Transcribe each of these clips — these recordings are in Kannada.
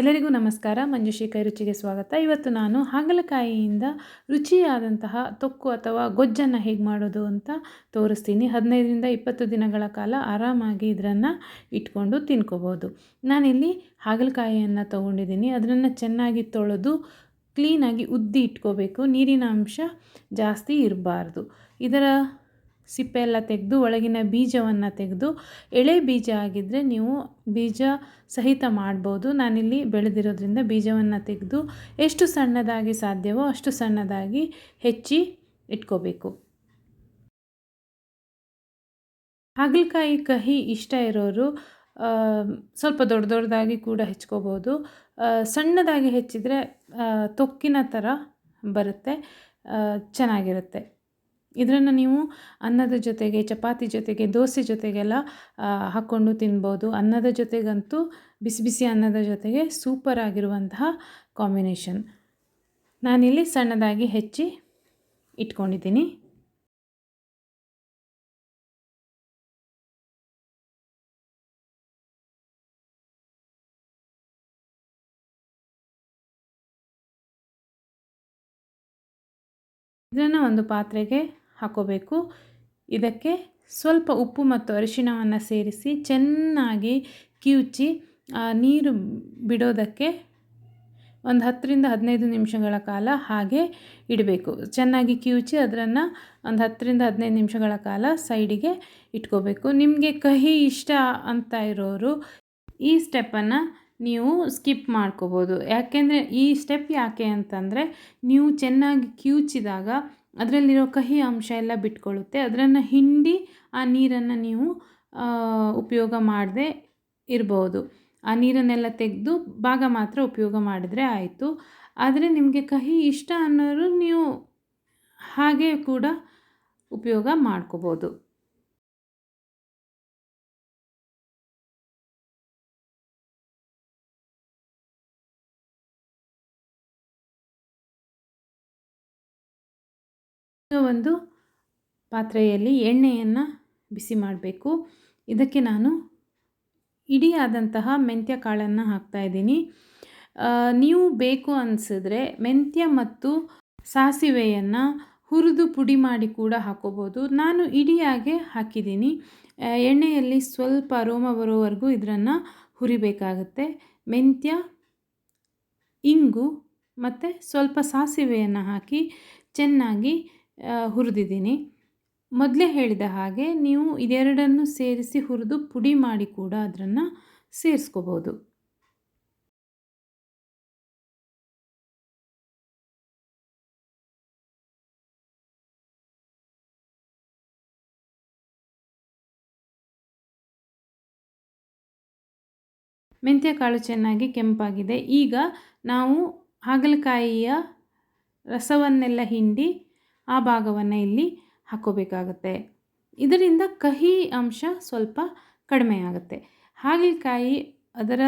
ಎಲ್ಲರಿಗೂ ನಮಸ್ಕಾರ. ಕೈ ರುಚಿಗೆ ಸ್ವಾಗತ. ಇವತ್ತು ನಾನು ಹಾಗಲಕಾಯಿಯಿಂದ ರುಚಿಯಾದಂತಹ ತೊಕ್ಕು ಅಥವಾ ಗೊಜ್ಜನ್ನು ಹೇಗೆ ಮಾಡೋದು ಅಂತ ತೋರಿಸ್ತೀನಿ. ಹದಿನೈದರಿಂದ ಇಪ್ಪತ್ತು ದಿನಗಳ ಕಾಲ ಆರಾಮಾಗಿ ಇದನ್ನು ಇಟ್ಕೊಂಡು ತಿನ್ಕೋಬೋದು. ನಾನಿಲ್ಲಿ ಹಾಗಲಕಾಯಿಯನ್ನು ತೊಗೊಂಡಿದ್ದೀನಿ. ಅದನ್ನು ಚೆನ್ನಾಗಿ ತೊಳೆದು ಕ್ಲೀನಾಗಿ ಉದ್ದಿ ಇಟ್ಕೋಬೇಕು. ನೀರಿನ ಅಂಶ ಜಾಸ್ತಿ ಇರಬಾರ್ದು. ಇದರ ಸಿಪ್ಪೆ ಎಲ್ಲ ತೆಗೆದು ಒಳಗಿನ ಬೀಜವನ್ನು ತೆಗೆದು ಎಳೆ ಬೀಜ ಆಗಿದ್ದರೆ ನೀವು ಬೀಜ ಸಹಿತ ಮಾಡ್ಬೋದು. ನಾನಿಲ್ಲಿ ಬೆಳೆದಿರೋದ್ರಿಂದ ಬೀಜವನ್ನು ತೆಗೆದು ಎಷ್ಟು ಸಣ್ಣದಾಗಿ ಸಾಧ್ಯವೋ ಅಷ್ಟು ಸಣ್ಣದಾಗಿ ಹೆಚ್ಚಿ ಇಟ್ಕೋಬೇಕು. ಹಾಗಲಕಾಯಿ ಕಹಿ ಇಷ್ಟ ಇರೋರು ಸ್ವಲ್ಪ ದೊಡ್ಡ ದೊಡ್ಡದಾಗಿ ಕೂಡ ಹೆಚ್ಕೋಬೋದು. ಸಣ್ಣದಾಗಿ ಹೆಚ್ಚಿದರೆ ತೊಕ್ಕಿನ ಥರ ಬರುತ್ತೆ ಚೆನ್ನಾಗಿರುತ್ತೆ. ಇದನ್ನು ನೀವು ಅನ್ನದ ಜೊತೆಗೆ, ಚಪಾತಿ ಜೊತೆಗೆ, ದೋಸೆ ಜೊತೆಗೆಲ್ಲ ಹಾಕ್ಕೊಂಡು ತಿನ್ಬೋದು. ಅನ್ನದ ಜೊತೆಗಂತೂ ಬಿಸಿ ಬಿಸಿ ಅನ್ನದ ಜೊತೆಗೆ ಸೂಪರ್ ಆಗಿರುವಂತಹ ಕಾಂಬಿನೇಷನ್ ನಾನಿಲ್ಲಿ ಸಣ್ಣದಾಗಿ ಹೆಚ್ಚಿ ಇಟ್ಕೊಂಡಿದ್ದೀನಿ. ಇದನ್ನು ಒಂದು ಪಾತ್ರೆಗೆ ಹಾಕೋಬೇಕು. ಇದಕ್ಕೆ ಸ್ವಲ್ಪ ಉಪ್ಪು ಮತ್ತು ಅರಿಶಿಣವನ್ನು ಸೇರಿಸಿ ಚೆನ್ನಾಗಿ ಕಿವುಚಿ ನೀರು ಬಿಡೋದಕ್ಕೆ ಒಂದು ಹತ್ತರಿಂದ ಹದಿನೈದು ನಿಮಿಷಗಳ ಕಾಲ ಹಾಗೆ ಇಡಬೇಕು. ಚೆನ್ನಾಗಿ ಕಿವುಚಿ ಅದರನ್ನು ಒಂದು ಹತ್ತರಿಂದ ಹದಿನೈದು ನಿಮಿಷಗಳ ಕಾಲ ಸೈಡಿಗೆ ಇಟ್ಕೋಬೇಕು. ನಿಮಗೆ ಕಹಿ ಇಷ್ಟ ಅಂತ ಇರೋರು ಈ ಸ್ಟೆಪ್ಪನ್ನು ನೀವು ಸ್ಕಿಪ್ ಮಾಡ್ಕೋಬೋದು. ಯಾಕೆಂದರೆ ಈ ಸ್ಟೆಪ್ ಯಾಕೆ ಅಂತಂದರೆ ನೀವು ಚೆನ್ನಾಗಿ ಕಿವುಚಿದಾಗ ಅದರಲ್ಲಿರೋ ಕಹಿ ಅಂಶ ಎಲ್ಲ ಬಿಟ್ಕೊಳ್ಳುತ್ತೆ. ಅದನ್ನು ಹಿಂಡಿ ಆ ನೀರನ್ನು ನೀವು ಉಪಯೋಗ ಮಾಡದೆ ಇರ್ಬೋದು. ಆ ನೀರನ್ನೆಲ್ಲ ತೆಗೆದು ಭಾಗ ಮಾತ್ರ ಉಪಯೋಗ ಮಾಡಿದರೆ ಆಯಿತು. ಆದರೆ ನಿಮಗೆ ಕಹಿ ಇಷ್ಟ ಅನ್ನೋರು ನೀವು ಹಾಗೆ ಕೂಡ ಉಪಯೋಗ ಮಾಡ್ಕೋಬೋದು. ಒಂದು ಪಾತ್ರೆಯಲ್ಲಿ ಎಣ್ಣೆಯನ್ನು ಬಿಸಿ ಮಾಡಬೇಕು. ಇದಕ್ಕೆ ನಾನು ಇಡಿಯಾದಂತಹ ಮೆಂತ್ಯ ಕಾಳನ್ನು ಹಾಕ್ತಾಯಿದ್ದೀನಿ ನೀವು ಬೇಕು ಅನಿಸಿದ್ರೆ ಮೆಂತ್ಯ ಮತ್ತು ಸಾಸಿವೆಯನ್ನು ಹುರಿದು ಪುಡಿ ಮಾಡಿ ಕೂಡ ಹಾಕೋಬೋದು. ನಾನು ಇಡಿಯಾಗೆ ಹಾಕಿದ್ದೀನಿ. ಎಣ್ಣೆಯಲ್ಲಿ ಸ್ವಲ್ಪ ರೋಮ ಬರೋವರೆಗೂ ಇದನ್ನು ಹುರಿಬೇಕಾಗುತ್ತೆ. ಮೆಂತ್ಯ, ಇಂಗು ಮತ್ತು ಸ್ವಲ್ಪ ಸಾಸಿವೆಯನ್ನು ಹಾಕಿ ಚೆನ್ನಾಗಿ ಹುರಿದಿದ್ದೀನಿ. ಮೊದಲೇ ಹೇಳಿದ ಹಾಗೆ ನೀವು ಇದೆರಡನ್ನು ಸೇರಿಸಿ ಹುರಿದು ಪುಡಿ ಮಾಡಿ ಕೂಡ ಅದನ್ನು ಸೇರಿಸ್ಕೋಬೋದು. ಮೆಂತ್ಯ ಕಾಳು ಚೆನ್ನಾಗಿ ಕೆಂಪಾಗಿದೆ. ಈಗ ನಾವು ಹಾಗಲಕಾಯಿಯ ರಸವನ್ನೆಲ್ಲ ಹಿಂಡಿ ಆ ಭಾಗವನ್ನು ಇಲ್ಲಿ ಹಾಕ್ಕೋಬೇಕಾಗತ್ತೆ ಇದರಿಂದ ಕಹಿ ಅಂಶ ಸ್ವಲ್ಪ ಕಡಿಮೆ ಆಗುತ್ತೆ. ಹಾಗಲಕಾಯಿ ಅದರ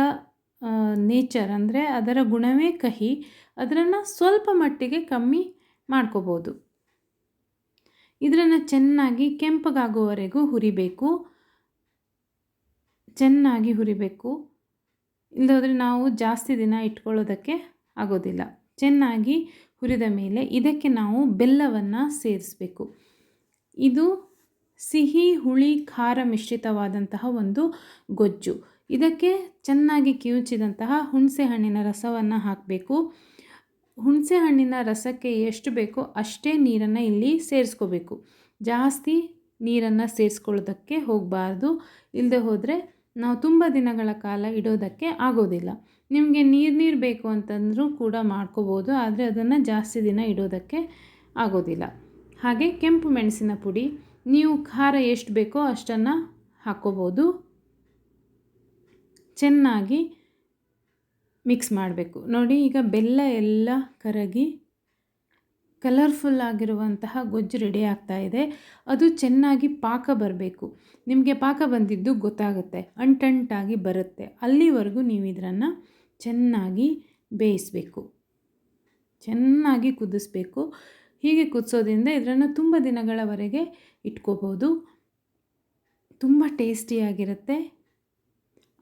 ನೇಚರ್ ಅಂದರೆ ಅದರ ಗುಣವೇ ಕಹಿ. ಅದರನ್ನು ಸ್ವಲ್ಪ ಮಟ್ಟಿಗೆ ಕಮ್ಮಿ ಮಾಡ್ಕೋಬೋದು. ಇದರನ್ನು ಚೆನ್ನಾಗಿ ಕೆಂಪಗಾಗುವವರೆಗೂ ಹುರಿಬೇಕು. ಚೆನ್ನಾಗಿ ಹುರಿಬೇಕು. ಇಲ್ಲದ್ರೆ ನಾವು ಜಾಸ್ತಿ ದಿನ ಇಟ್ಕೊಳ್ಳೋದಕ್ಕೆ ಆಗೋದಿಲ್ಲ. ಚೆನ್ನಾಗಿ ಹುರಿದ ಮೇಲೆ ಇದಕ್ಕೆ ನಾವು ಬೆಲ್ಲವನ್ನು ಸೇರಿಸಬೇಕು. ಇದು ಸಿಹಿ, ಹುಳಿ, ಖಾರ ಮಿಶ್ರಿತವಾದಂತಹ ಒಂದು ಗೊಜ್ಜು. ಇದಕ್ಕೆ ಚೆನ್ನಾಗಿ ಕಿವುಚಿದಂತಹ ಹುಣಸೆ ಹಣ್ಣಿನ ರಸವನ್ನು ಹಾಕಬೇಕು. ಹುಣಸೆ ಹಣ್ಣಿನ ರಸಕ್ಕೆ ಎಷ್ಟು ಬೇಕೋ ಅಷ್ಟೇ ನೀರನ್ನು ಇಲ್ಲಿ ಸೇರಿಸ್ಕೋಬೇಕು. ಜಾಸ್ತಿ ನೀರನ್ನು ಸೇರಿಸ್ಕೊಳ್ಳೋದಕ್ಕೆ ಹೋಗಬಾರ್ದು. ಇಲ್ಲದೆ ಹೋದರೆ ನಾವು ತುಂಬ ದಿನಗಳ ಕಾಲ ಇಡೋದಕ್ಕೆ ಆಗೋದಿಲ್ಲ. ನಿಮಗೆ ನೀರು ನೀರು ಬೇಕು ಅಂತಂದರೂ ಕೂಡ ಮಾಡ್ಕೋಬೋದು, ಆದರೆ ಅದನ್ನು ಜಾಸ್ತಿ ದಿನ ಇಡೋದಕ್ಕೆ ಆಗೋದಿಲ್ಲ. ಹಾಗೆ ಕೆಂಪು ಮೆಣಸಿನ ಪುಡಿ, ನೀವು ಖಾರ ಎಷ್ಟು ಬೇಕೋ ಅಷ್ಟನ್ನು ಹಾಕ್ಕೋಬೋದು. ಚೆನ್ನಾಗಿ ಮಿಕ್ಸ್ ಮಾಡಬೇಕು. ನೋಡಿ ಈಗ ಬೆಲ್ಲ ಎಲ್ಲ ಕರಗಿ ಕಲರ್ಫುಲ್ ಆಗಿರುವಂತಹ ಗೊಜ್ಜು ರೆಡಿ ಆಗ್ತಾ ಇದೆ. ಅದು ಚೆನ್ನಾಗಿ ಪಾಕ ಬರಬೇಕು. ನಿಮಗೆ ಪಾಕ ಬಂದಿದ್ದು ಗೊತ್ತಾಗುತ್ತೆ. ಅಂಟಂಟಾಗಿ ಬರುತ್ತೆ. ಅಲ್ಲಿವರೆಗೂ ನೀವು ಇದನ್ನು ಚೆನ್ನಾಗಿ ಬೇಯಿಸಬೇಕು. ಚೆನ್ನಾಗಿ ಕುದಿಸ್ಬೇಕು. ಹೀಗೆ ಕುದಿಸೋದ್ರಿಂದ ಇದನ್ನು ತುಂಬ ದಿನಗಳವರೆಗೆ ಇಟ್ಕೋಬೋದು ತುಂಬ ಟೇಸ್ಟಿಯಾಗಿರುತ್ತೆ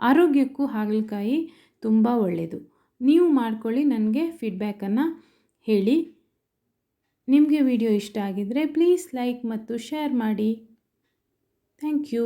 ಆರೋಗ್ಯಕ್ಕೂ ಹಾಗಲಕಾಯಿ ತುಂಬ ಒಳ್ಳೆಯದು ನೀವು ಮಾಡ್ಕೊಳ್ಳಿ, ನನಗೆ ಫೀಡ್ಬ್ಯಾಕನ್ನು ಹೇಳಿ. ನಿಮಗೆ ವಿಡಿಯೋ ಇಷ್ಟ ಆಗಿದ್ದರೆ ಪ್ಲೀಸ್ ಲೈಕ್ ಮತ್ತು ಶೇರ್ ಮಾಡಿ. Thank you